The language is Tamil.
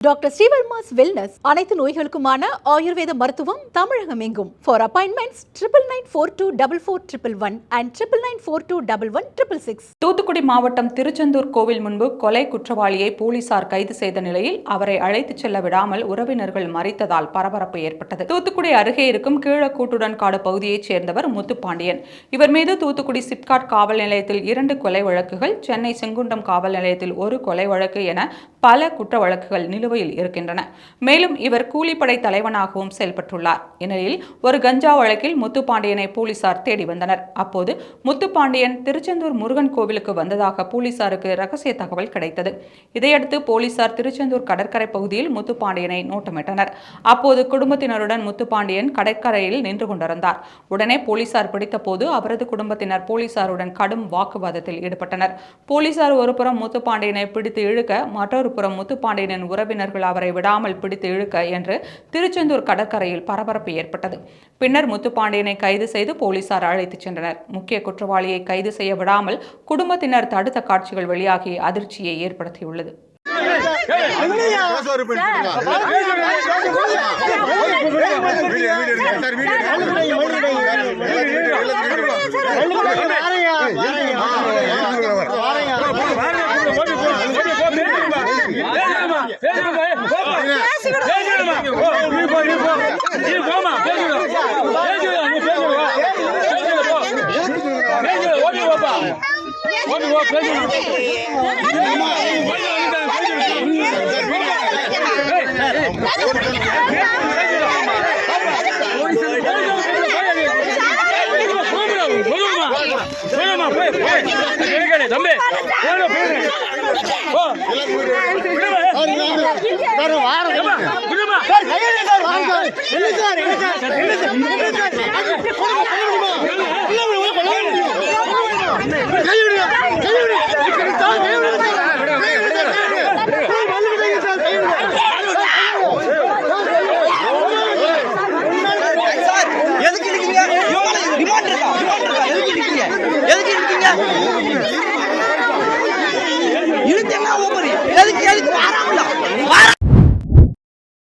டாக்டர் ஸ்ரீவர்மாஸ் வெல்னஸ் அனைத்து நோய்களுக்குமான ஆயுர்வேத மருத்துவம் தமிழகம் எங்கும் for appointments triple nine four two double four triple one and triple nine four two double one triple six Thoothukudi மாவட்டம் திருச்செந்தூர் கோவில் முன்பு கொலை குற்றவாளியை போலீசார் கைது செய்த நிலையில் அவரை அழைத்துச் செல்ல விடாமல் உறவினர்கள் மறைத்ததால் பரபரப்பு ஏற்பட்டது. தூத்துக்குடி அருகே இருக்கும் கீழக்கூட்டுடன் காடு பகுதியைச் சேர்ந்தவர் முத்துப்பாண்டியன். இவர் மீது தூத்துக்குடி சிப்காட் காவல் நிலையத்தில் இரண்டு கொலை வழக்குகள் சென்னை செங்குண்டம் காவல் நிலையத்தில் ஒரு கொலை வழக்கு என பல குற்ற வழக்குகள் நிலுவையில் இருக்கின்றன. மேலும் இவர் கூலிப்படை தலைவனாகவும் செயல்பட்டுள்ளார். இந்நிலையில் ஒரு கஞ்சா வழக்கில் முத்துப்பாண்டியனை போலீசார் தேடி வந்தனர். அப்போது முத்துப்பாண்டியன் திருச்செந்தூர் முருகன் கோவிலுக்கு வந்ததாக போலீசாருக்கு ரகசிய தகவல் கிடைத்தது. இதையடுத்து போலீசார் திருச்செந்தூர் கடற்கரை பகுதியில் முத்துப்பாண்டியனை நோட்டமிட்டனர். அப்போது குடும்பத்தினருடன் முத்துப்பாண்டியன் கடற்கரையில் நின்று கொண்டிருந்தார். உடனே போலீசார் பிடித்தபோது அவரது குடும்பத்தினர் போலீசாருடன் கடும் வாக்குவாதத்தில் ஈடுபட்டனர். போலீசார் ஒருபுறம் முத்துப்பாண்டியனை பிடித்து இழுக்க மற்றொரு புறம் முத்துப்பாண்டியனின் உறவினர் உறவினர்கள் அவரை விடாமல் பிடித்து இழுக்க என்று திருச்செந்தூர் கடற்கரையில் பரபரப்பு ஏற்பட்டது பின்னர் முத்துப்பாண்டியனை கைது செய்து போலீசார் அழைத்துச் சென்றனர் முக்கிய குற்றவாளியை கைது செய்ய விடாமல் குடும்பத்தினர் தடுத்த காட்சிகள் வெளியாகி அதிர்ச்சியை ஏற்படுத்தியுள்ளது தம்பி எதுக்கு இருக்கீங்க ரிமாண்ட் இருக்கா ரிமாண்ட் இருக்கா எதுக்கு இருக்கீங்க எதுக்கு இருக்கீங்க